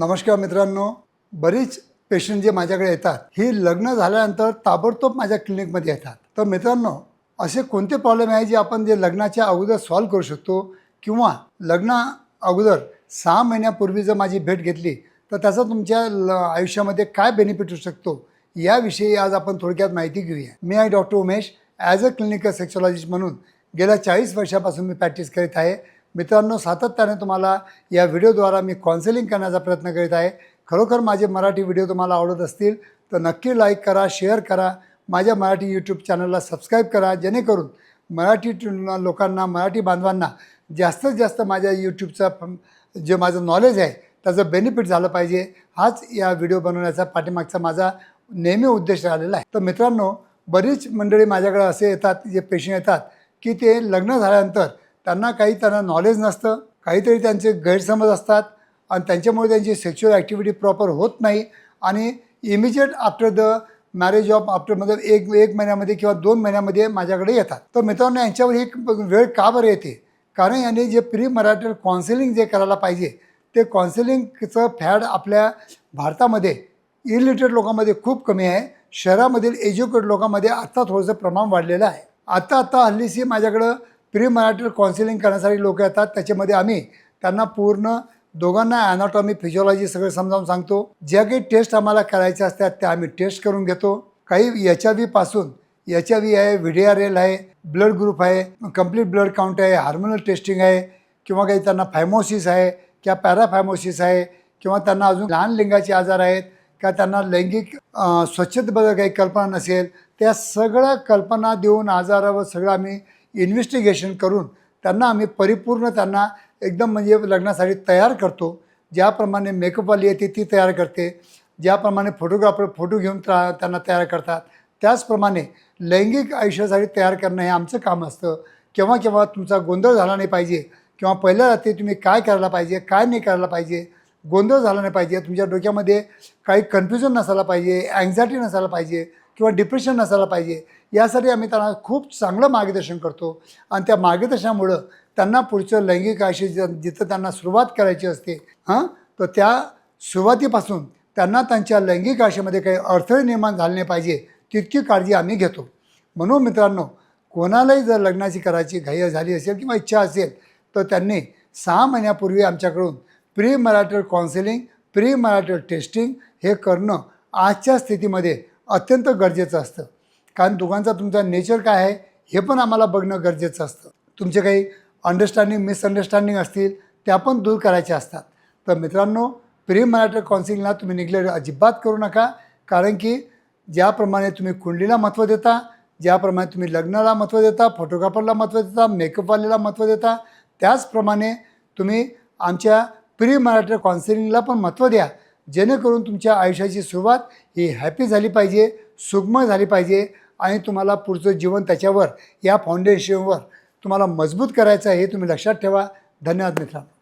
नमस्कार मित्रांनो. बरीच पेशंट जे माझ्याकडे येतात ही लग्न झाल्यानंतर ताबडतोब माझ्या क्लिनिकमध्ये येतात. तर मित्रांनो असे कोणते प्रॉब्लेम आहे जे आपण जे लग्नाच्या अगोदर सॉल्व करू शकतो? किंवा लग्ना अगोदर सहा महिन्यापूर्वी जर माझी भेट घेतली तर त्याचा तुमच्या ल आयुष्यामध्ये काय बेनिफिट होऊ शकतो? याविषयी आज आपण थोडक्यात माहिती घेऊया. मी आहे doctor Umesh. As a clinical sexologist म्हणून गेल्या चाळीस वर्षापासून मी प्रॅक्टिस करीत आहे. मित्रांनो सातत्याने तुम्हाला या व्हिडिओद्वारा मी काउन्सिलिंग करण्याचा प्रयत्न करीत आहे. खरोखर माझे मराठी व्हिडिओ तुम्हाला आवडत असतील तर नक्की लाईक करा शेअर करा. माझ्या मराठी यूट्यूब चॅनलला सबस्क्राईब करा जेणेकरून मराठी लोकांना मराठी बांधवांना जास्तीत जास्त माझ्या यूट्यूबचा जे माझं नॉलेज आहे त्याचं बेनिफिट झालं पाहिजे. हाच या व्हिडिओ बनवण्याचा पाठीमागचा माझा नेहमी उद्देश राहिलेला आहे. तर मित्रांनो बरीच मंडळी माझ्याकडे असे येतात जे पेशंट येतात की ते लग्न झाल्यानंतर त्यांना काही त्यांना नॉलेज नसतं काहीतरी त्यांचे गैरसमज असतात आणि त्यांच्यामुळे त्यांची सेक्शुअल ॲक्टिव्हिटी प्रॉपर होत नाही. आणि immediate after the marriage of after मतलब एक एक महिन्यामध्ये किंवा दोन महिन्यामध्ये माझ्याकडे येतात. तर मित्रांनो यांच्यावर ही वेळ का बरं येते? कारण यांनी जे प्री मराठल काउन्सिलिंग जे करायला पाहिजे ते काउन्सिलिंगचं फॅड आपल्या भारतामध्ये इलिटरेट लोकांमध्ये खूप कमी आहे. शहरामधील एज्युकेट लोकांमध्ये आत्ता थोडंसं प्रमाण वाढलेलं आहे. आत्ता आत्ता हल्लीशी माझ्याकडं प्री मराठी काउन्सिलिंग करण्यासाठी लोक येतात. त्याच्यामध्ये आम्ही त्यांना पूर्ण दोघांना ॲनाटॉमी फिजिओलॉजी सगळं समजावून सांगतो. ज्या काही टेस्ट आम्हाला करायच्या असतात त्या आम्ही टेस्ट करून घेतो. काही एच आय व्हीपासून एच आय व्ही आहे व्ही डी आर एल आहे ब्लड ग्रुप आहे कंप्लीट ब्लड काउंट आहे हार्मोनल टेस्टिंग आहे किंवा काही त्यांना फायमोसिस आहे किंवा पॅराफायमोसिस आहे किंवा त्यांना अजून लहान लिंगाचे आजार आहेत का त्यांना लैंगिक स्वच्छतेबद्दल काही कल्पना नसेल त्या सगळ्या कल्पना देऊन आजारावर सगळं आम्ही इन्व्हेस्टिगेशन करून त्यांना आम्ही परिपूर्ण त्यांना एकदम म्हणजे लग्नासाठी तयार करतो. ज्याप्रमाणे मेकअपवाली येते ती तयार करते. ज्याप्रमाणे फोटोग्राफर फोटो घेऊन त्रा त्यांना तयार करतात. त्याचप्रमाणे लैंगिक आयुष्यासाठी तयार करणं हे आमचं काम असतं. केव्हा केव्हा तुमचा गोंधळ झाला नाही पाहिजे किंवा पहिल्या रात्री तुम्ही काय करायला पाहिजे काय नाही करायला पाहिजे गोंधळ झाला नाही पाहिजे तुमच्या डोक्यामध्ये काही कन्फ्युजन नसायला पाहिजे अँझायटी नसायला पाहिजे किंवा डिप्रेशन नसायला पाहिजे. यासाठी आम्ही त्यांना खूप चांगलं मार्गदर्शन करतो. आणि त्या मार्गदर्शनामुळं त्यांना पुढचं लैंगिक आयुष्य जिथं त्यांना सुरुवात करायची असते हां? तर त्या सुरुवातीपासून त्यांना त्यांच्या लैंगिक आयुष्यामध्ये काही अडथळे निर्माण झाले नाही पाहिजे तितकी काळजी आम्ही घेतो. म्हणून मित्रांनो कोणालाही जर लग्नाची करायची घाई झाली असेल किंवा इच्छा असेल तर त्यांनी सहा महिन्यापूर्वी आमच्याकडून pre marital counselling pre marital testing हे करणं आजच्या स्थितीमध्ये अत्यंत गरजेचं असतं. कारण दोघांचा तुमचा नेचर काय आहे हे पण आम्हाला बघणं गरजेचं असतं. तुमचे काही अंडरस्टँडिंग मिसअंडरस्टँडिंग असतील त्या पण दूर करायच्या असतात. तर मित्रांनो प्री मराठी काउन्सिलिंगला तुम्ही निग्लेक्ट अजिबात करू नका. कारण की ज्याप्रमाणे तुम्ही कुंडलीला महत्त्व देता ज्याप्रमाणे तुम्ही लग्नाला महत्त्व देता फोटोग्राफरला महत्त्व देता मेकअपवालीला महत्त्व देता त्याचप्रमाणे तुम्ही आमच्या प्री मराठी काउन्सिलिंगला पण महत्त्व द्या. जेणेकरून तुमच्या आयुष्याची सुरुवात ही हॅपी झाली पाहिजे सुगम झाली पाहिजे आणि तुम्हाला पुढचं जीवन त्याच्यावर या फाउंडेशनवर तुम्हाला मजबूत करायचं आहे हे तुम्ही लक्षात ठेवा. धन्यवाद मित्रांनो.